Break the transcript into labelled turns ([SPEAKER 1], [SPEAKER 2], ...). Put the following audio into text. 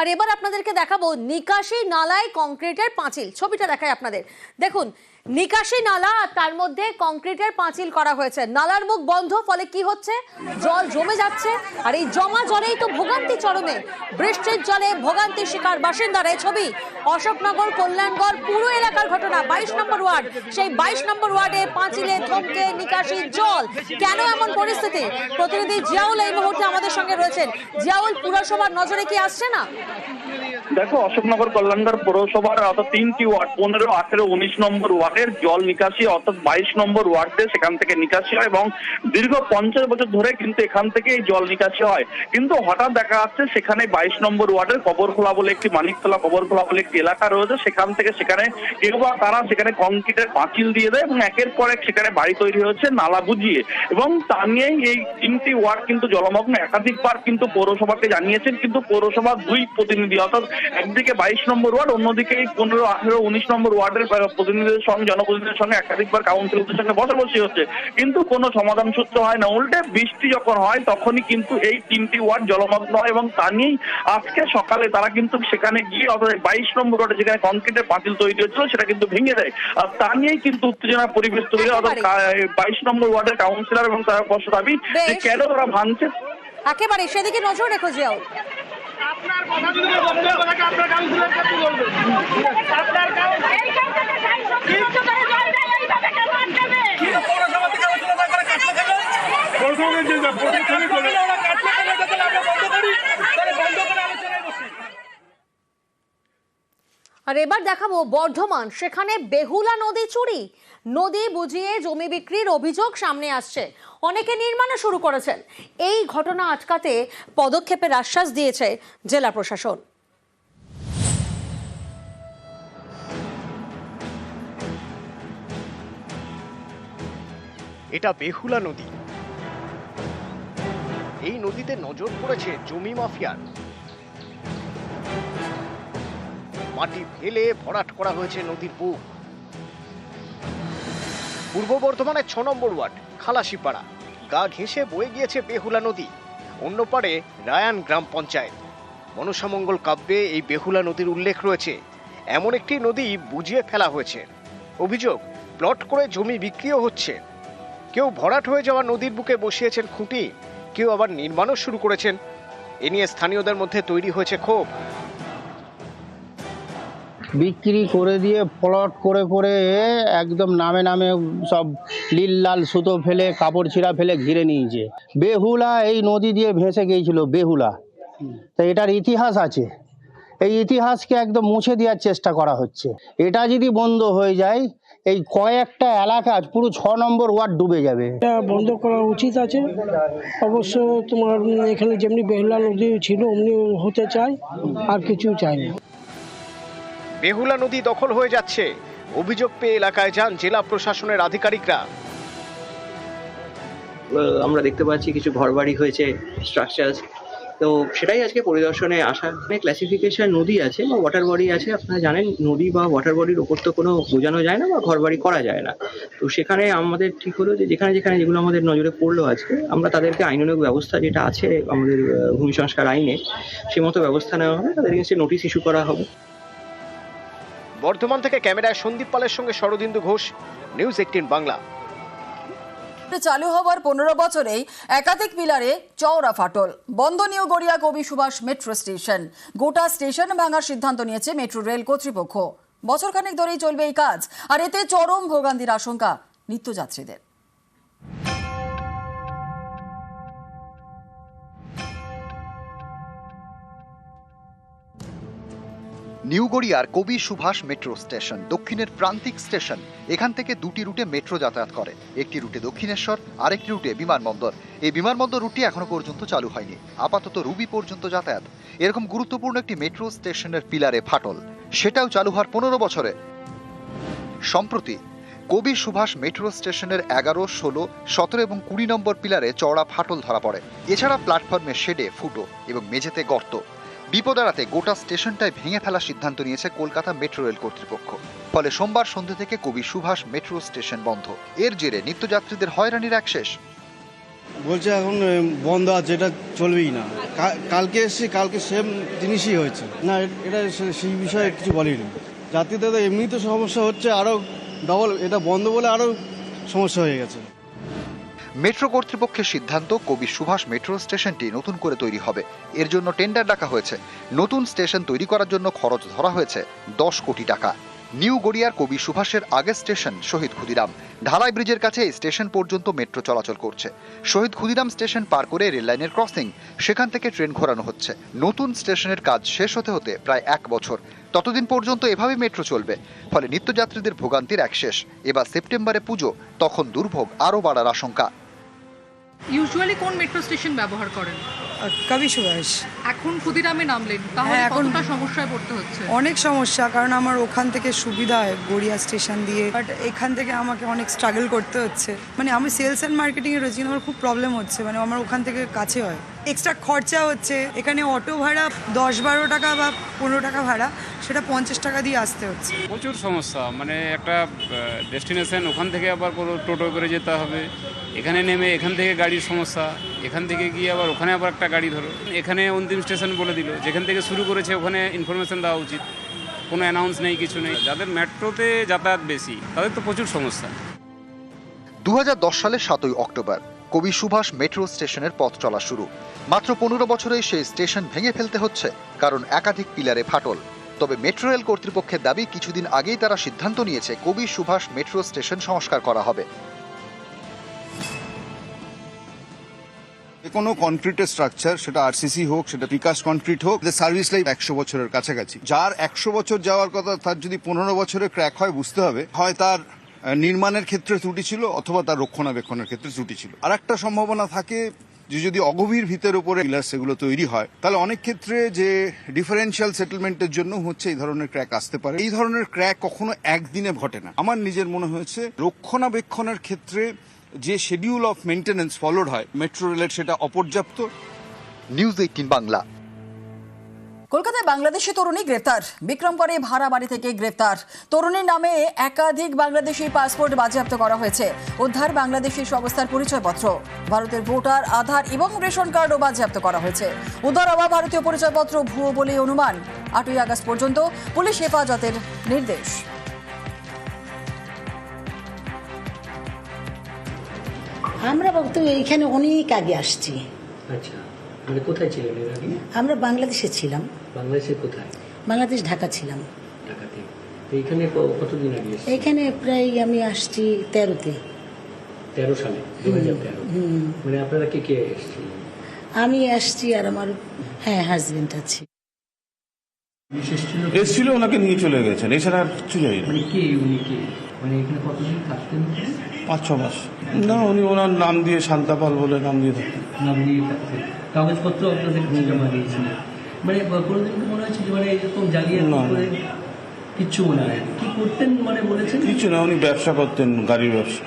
[SPEAKER 1] আর এবার আপনাদেরকে দেখাবো নিকাশি নালায় কংক্রিটের পাঁচিল। ছবিটা দেখায় আপনাদের। দেখুন নিকাশি নালা তার মধ্যে কংক্রিটের পাঁচিল করা হয়েছে। নালার মুখ বন্ধ, ফলে কি হচ্ছে? জল জমে যাচ্ছে, আর এই জমা জলেই তো ভোগান্তি চরমে। বৃষ্টির জলে ভোগান্তি শিকার বাসিন্দারা। ছবি অশোকনগর, কল্যাণগড়, পুরো এলাকার ঘটনা। বাইশ নম্বর ওয়ার্ড। সেই বাইশ নম্বর ওয়ার্ডে পাঁচিলে থমকে নিকাশির জল। কেন এমন পরিস্থিতি? প্রতিনিধি জিয়াউল এই মুহূর্তে আমাদের সঙ্গে রয়েছেন। জিয়াউল, পুরসভার নজরে কি আসছে না?
[SPEAKER 2] দেখো, অশোকনগর, কল্যাণগড় পৌরসভার অর্থাৎ তিনটি ওয়ার্ড, পনেরো, আঠেরো, উনিশ নম্বর ওয়ার্ডের জল নিকাশি, অর্থাৎ বাইশ নম্বর ওয়ার্ডে সেখান থেকে নিকাশি হয় এবং দীর্ঘ পঞ্চাশ বছর ধরে কিন্তু এখান থেকে এই জল নিকাশি হয়। কিন্তু হঠাৎ দেখা যাচ্ছে সেখানে বাইশ নম্বর ওয়ার্ডের কবরখোলা বলে একটি মানিকতলা কবরখোলা বলে একটি এলাকা রয়েছে। সেখান থেকে সেখানে কেউ বা তারা সেখানে কংক্রিটের পাঁচিল দিয়ে দেয় এবং একের পর এক সেখানে বাড়ি তৈরি হচ্ছে নালা বুঝিয়ে। এবং তা নিয়েই এই তিনটি ওয়ার্ড কিন্তু জলমগ্ন। একাধিকবার কিন্তু পৌরসভাকে জানিয়েছেন, কিন্তু পৌরসভার দুই প্রতিনিধি, অর্থাৎ একদিকে বাইশ নম্বর ওয়ার্ড অন্যদিকে পনেরো আঠেরো উনিশ নম্বর ওয়ার্ডের প্রতিনিধিদের সঙ্গে জনপ্রতিনিধিদের সঙ্গে একাধিকবার কাউন্সিলরদের সঙ্গে বসাবসি হচ্ছে। কিন্তু কোনো সমাধান সূত্র হয় না। উল্টে বৃষ্টি যখন হয় তখনই কিন্তু এই তিনটি ওয়ার্ড জলমগ্ন হয় এবং তা নিয়েই আজকে সকালে তারা কিন্তু সেখানে গিয়ে অর্থাৎ বাইশ নম্বর ওয়ার্ডে যেখানে কংক্রিটের পাঁচিল তৈরি হচ্ছিল সেটা কিন্তু ভেঙে দেয়। আর তা নিয়েই কিন্তু উত্তেজনার পরিবেশ তৈরি হয়। অর্থাৎ বাইশ নম্বর ওয়ার্ডের কাউন্সিলর এবং তারা স্পষ্ট দাবি যে কেন তারা ভাঙছে?
[SPEAKER 1] একেবারে সেদিকে নজর রেখো জিয়াউল।
[SPEAKER 3] আপনার কথা যদি বক্তব্য থাকে আপনার কাউন্সিলর কাছে বলবেন আপনার
[SPEAKER 4] কেন
[SPEAKER 3] পৌরসভা থেকে আলোচনা করে কেন পৌরসভা যে পৌরসভা বলে আমরা কাটলে কেন তাহলে আমরা বন্ধ করি তাহলে বন্ধ করে আলোচনায় বসি
[SPEAKER 1] আর এবার দেখাবো বর্ধমান, সেখানে বেহুলা নদী চুরি। নদী বুঝিয়ে জমি বিক্রির অভিযোগ সামনে আসছে। অনেকে নির্মাণও শুরু করেছেন। এই ঘটনা আটকাতে পদক্ষেপের আশ্বাস দিয়েছে জেলা প্রশাসন।
[SPEAKER 5] এটা বেহুলা নদী। এই নদীতে নজর পড়েছে জমি মাফিয়ার। মাটি ফেলে ভরাট করা হয়েছে নদীর বুক পূর্ব বর্ধমানের ছ নম্বর ওয়ার্ড, খালাসিপাড়া। গা ঘেঁষে বয়ে গিয়েছে বেহুলা নদী। অন্য পারে রায়ান গ্রাম পঞ্চায়েত। মনসামঙ্গল কাব্যে এই বেহুলা নদীর উল্লেখ রয়েছে। এমন একটি নদী বুঝিয়ে ফেলা হয়েছে। অভিযোগ, প্লট করে জমি বিক্রিও হচ্ছে। কেউ ভরাট হয়ে যাওয়া নদীর বুকে বসিয়েছেন খুঁটি, কেউ আবার নির্মাণও শুরু করেছেন। এ নিয়ে স্থানীয়দের মধ্যে তৈরি হয়েছে ক্ষোভ।
[SPEAKER 6] বিক্রি করে দিয়ে প্লট করে করে একদম নামে নামে সব লীল লাল সুতো ফেলে, কাপড় ছিঁড়া ফেলে ঘিরে নিয়েছে। বেহুলা এই নদী দিয়ে ভেসে গিয়েছিল, বেহুলা। তো এটার ইতিহাস আছে। এই ইতিহাসকে একদম মুছে দেওয়ার চেষ্টা করা হচ্ছে। এটা যদি বন্ধ হয়ে যায়, এই কয়েকটা এলাকা পুরো ছ নম্বর ওয়ার্ড ডুবে যাবে।
[SPEAKER 7] এটা বন্ধ করা উচিত আছে। অবশ্য তোমার এখানে যেমনি বেহুলা নদী ছিল অমনি হতে চায়, আর কিছু চাই না।
[SPEAKER 5] বেহুলা নদী দখল হয়ে যাচ্ছে। অভিযোগ পেয়ে এলাকায় যান জেলা প্রশাসনের আধিকারিকরা।
[SPEAKER 8] আমরা দেখতে পাচ্ছি কিছু ঘরবাড়ি হয়েছে স্ট্রাকচার তো সেটাই আজকে পরিদর্শনে আসা। এখানে ক্লাসিফিকেশন নদী আছে বা ওয়াটার বডি আছে, আপনারা জানেন, নদী বা ওয়াটার বডির ওপর তো কোনো বোঝানো যায় না বা ঘরবাড়ি করা যায় না। তো সেখানে আমাদের ঠিক হলো যে যেখানে যেখানে যেগুলো আমাদের নজরে পড়ল আজকে, আমরা তাদেরকে আইনানুগ ব্যবস্থা যেটা আছে আমাদের ভূমি সংস্কার আইনে, সেই মতো ব্যবস্থা নেওয়া হবে। তাদের কাছে নোটিশ ইস্যু করা হবে।
[SPEAKER 5] বর্ধমান থেকে ক্যামেরায় সন্দীপ পালের সঙ্গে শরদিন্দু ঘোষ নিউজ এইটিন বাংলা।
[SPEAKER 9] চালু হওয়ার পনেরো বছরেই একাধিক পিলারে চওড়া ফাটল। বন্ধ গড়িয়া কবি সুভাষ মেট্রো স্টেশন গোটা স্টেশন ভাঙার সিদ্ধান্ত নিয়েছে মেট্রো রেল কর্তৃপক্ষ। বছরখানেক ধরেই চলবে এই কাজ, আর এতে চরম ভোগান্তির আশঙ্কা নিত্যযাত্রীদের।
[SPEAKER 10] নিউ গড়িয়ার কবি সুভাষ মেট্রো স্টেশন। দক্ষিণের প্রান্তিক স্টেশন। এখান থেকে দুটি রুটে মেট্রো যাতায়াত করে। একটি রুটে দক্ষিণেশ্বর, আরেকটি রুটে বিমানবন্দর। এই বিমানবন্দর রুটটি এখনও পর্যন্ত চালু হয়নি। আপাতত রুবি পর্যন্ত যাতায়াত। এরকম গুরুত্বপূর্ণ একটি মেট্রো স্টেশনের পিলারে ফাটল। সেটাও চালু হওয়ার পনেরো বছরে। সম্প্রতি, কবি সুভাষ মেট্রো স্টেশনের এগারো, ষোলো, সতেরো এবং কুড়ি নম্বর পিলারে চওড়া ফাটল ধরা পড়ে। এছাড়া প্ল্যাটফর্মের শেডে, ফুটো এবং মেঝেতে গর্ত। বিপদ এড়াতে গোটা স্টেশনটায় ভেঙে ফেলার সিদ্ধান্ত নিয়েছে কলকাতা মেট্রো রেল কর্তৃপক্ষ। ফলে সোমবার সন্ধ্যে থেকে কবি সুভাষ মেট্রো স্টেশন বন্ধ। এর জেরে নিত্যযাত্রীদের হয়রানির এক শেষ।
[SPEAKER 11] বলছে এখন বন্ধ আছে, এটা চলবেই না। কালকে এসেছি, কালকে সেম জিনিসই হয়েছে। না এটা সেই বিষয়ে কিছু বলিনি। যাত্রীদের এমনি তো সমস্যা হচ্ছে আরও ডবল এটা বন্ধ বলে আরও সমস্যা হয়ে গেছে।
[SPEAKER 10] মেট্রো কর্তৃপক্ষের সিদ্ধান্ত, কবি সুভাষ মেট্রো স্টেশনটি নতুন করে তৈরি হবে। এর জন্য টেন্ডার ডাকা হয়েছে। নতুন স্টেশন তৈরি করার জন্য খরচ ধরা হয়েছে দশ কোটি টাকা। নিউ গড়িয়ার কবি সুভাষের আগের স্টেশন শহীদ ক্ষুদিরাম। ঢালাই ব্রিজের কাছে এই স্টেশন পর্যন্ত মেট্রো চলাচল করছে। শহীদ ক্ষুদিরাম স্টেশন পার করে রেললাইনের ক্রসিং, সেখান থেকে ট্রেন ঘোরানো হচ্ছে। নতুন স্টেশনের কাজ শেষ হতে হতে প্রায় এক বছর। ততদিন পর্যন্ত এভাবে মেট্রো চলবে, ফলে নিত্যযাত্রীদের ভোগান্তির এক শেষ। এবার সেপ্টেম্বরে পুজো, তখন দুর্ভোগ আরও বাড়ার আশঙ্কা।
[SPEAKER 4] ইউজুয়ালি কোন মেট্রো স্টেশন ব্যবহার করেন?
[SPEAKER 12] কবি সুভাষ।
[SPEAKER 4] এখন ক্ষুদিরামে নামলেন তাহলে
[SPEAKER 12] হ্যাঁ, এখন-
[SPEAKER 4] কতটা সমস্যায় পড়তে হচ্ছে?
[SPEAKER 12] অনেক সমস্যা কারণ আমার ওখান থেকে সুবিধা হয় গড়িয়া স্টেশন দিয়ে। বাট এখান থেকে আমাকে অনেক স্ট্রাগল করতে হচ্ছে। মানে আমি সেলস অ্যান্ড মার্কেটিংয়ে রয়েছি কিন্তু আমার খুব প্রবলেম হচ্ছে মানে আমার ওখান থেকে কাছে হয়। এক্সট্রা খরচা হচ্ছে এখানে অটো ভাড়া দশ বারো টাকা বা পনেরো টাকা ভাড়া সেটা পঞ্চাশ টাকা দিয়ে আসতে হচ্ছে।
[SPEAKER 13] প্রচুর সমস্যা মানে একটা ডেস্টিনেশন ওখান থেকে আবার কোনো টোটো করে যেতে হবে এখানে নেমে এখান থেকে গাড়ির সমস্যা, এখান থেকে গিয়ে আবার ওখানে আবার একটা গাড়ি ধরো। এখানে অন্তিম স্টেশন বলে দিল, যেখান থেকে শুরু করেছে ওখানে ইনফরমেশন দেওয়া উচিত। কোনো অ্যানাউন্স নেই, কিছু নেই। যাদের মেট্রোতে যাতায়াত বেশি, তাদের তো প্রচুর সমস্যা।
[SPEAKER 10] দু সালের সাতই অক্টোবর, কবি সুভাষ মেট্রো স্টেশনের পথ চলা শুরু। মাত্র পনেরো বছরেই সেই স্টেশন ভেঙে ফেলতে হচ্ছে, কারণ একাধিক পিলারে ফাটল। তবে মেট্রো রেল কর্তৃপক্ষের দাবি, কিছুদিন আগেই তারা সিদ্ধান্ত নিয়েছে, কবি সুভাষ মেট্রো স্টেশন সংস্কার করা হবে।
[SPEAKER 11] কোনো কনক্রিটের স্ট্রাকচার সেটা আরসিসি হোক, সেটা বিকাশ কনক্রিট হোক সার্ভিস লাইফ একশো বছরের কাছাকাছি। যার একশো বছর যাওয়ার কথা, তার যদি পনেরো বছরে ক্র্যাক হয়, বুঝতে হবে, হয় তার নির্মাণের ক্ষেত্রে ত্রুটি ছিল, অথবা তার রক্ষণাবেক্ষণের ক্ষেত্রে ত্রুটি ছিল। আর একটা সম্ভাবনা থাকে যে যদি অগভীর ভিতের উপরে পিলার সেগুলো তৈরি হয়, তাহলে অনেক ক্ষেত্রে যে ডিফারেন্সিয়াল সেটেলমেন্টের জন্য হচ্ছে এই ধরনের ক্র্যাক আসতে পারে। এই ধরনের ক্র্যাক কখনো একদিনে ঘটে না। আমার নিজের মনে হয়েছে, রক্ষণাবেক্ষণের ক্ষেত্রে যে শিডিউল অফ মেনটেন্যান্স ফলোড হয় মেট্রো রেলের সেটা অপর্যাপ্ত?
[SPEAKER 10] নিউজ এইটিন বাংলা
[SPEAKER 9] কলকাতায় বাংলাদেশি তরুণী গ্রেফতার বিক্রমপুরে ভাড়া বাড়ি থেকে গ্রেফতার তরুণীর নামে একাধিক বাংলাদেশি পাসপোর্ট বাজেয়াপ্ত করা হয়েছে। উদ্ধার বাংলাদেশি সংস্থার পরিচয়পত্র। ভারতের ভোটার আধার এবং রেশন কার্ডও বাজেয়াপ্ত করা হয়েছে। উদ্ধার হওয়া ভারতীয় পরিচয়পত্র ভুয়ো বলে অনুমান। আটই আগস্ট পর্যন্ত পুলিশ হেফাজতের নির্দেশ।
[SPEAKER 12] আমরা বলতে এইখানে অনেক আগে আসছি।
[SPEAKER 8] আচ্ছা মানে কোথায় ছিলেন এর আগে?
[SPEAKER 12] আমরা বাংলাদেশে ছিলাম।
[SPEAKER 8] বাংলাদেশের কোথায়?
[SPEAKER 12] বাংলাদেশ ঢাকা ছিলাম।
[SPEAKER 8] ঢাকাতে। তো এখানে কতদিন আগে?
[SPEAKER 12] এখানে প্রায় আমি আসছি তেরোতে।
[SPEAKER 8] তেরো সালে দু হাজার তেরো মানে আপনারা কে কে এসেছিলেন?
[SPEAKER 12] আমি আসছি আর আমার হ্যাঁ হাজবেন্ড আছে।
[SPEAKER 11] এসছিল ওনাকে নিয়ে চলে গেছেন এছাড়া আর কিছু জানি
[SPEAKER 8] মানে কে উনি কে? মানে এখানে কতদিন থাকতেন?
[SPEAKER 11] পাঁচ ছ মাস। না উনি ওনার নাম দিয়ে শান্তাপাল বলে নাম দিয়ে থাকেন।
[SPEAKER 8] নাম দিয়ে থাকতেন কাগজপত্র আপনাদের কাছে জমা দিয়েছিলেন মানে কোনোদিন কি মনে হচ্ছে যে মানে এরকম জালিয়াতি
[SPEAKER 11] না।
[SPEAKER 8] করে কিচ্ছু মনে হয়? কি করতেন মানে বলেছেন?
[SPEAKER 11] কিছু না উনি ব্যবসা করতেন গাড়ির ব্যবসা।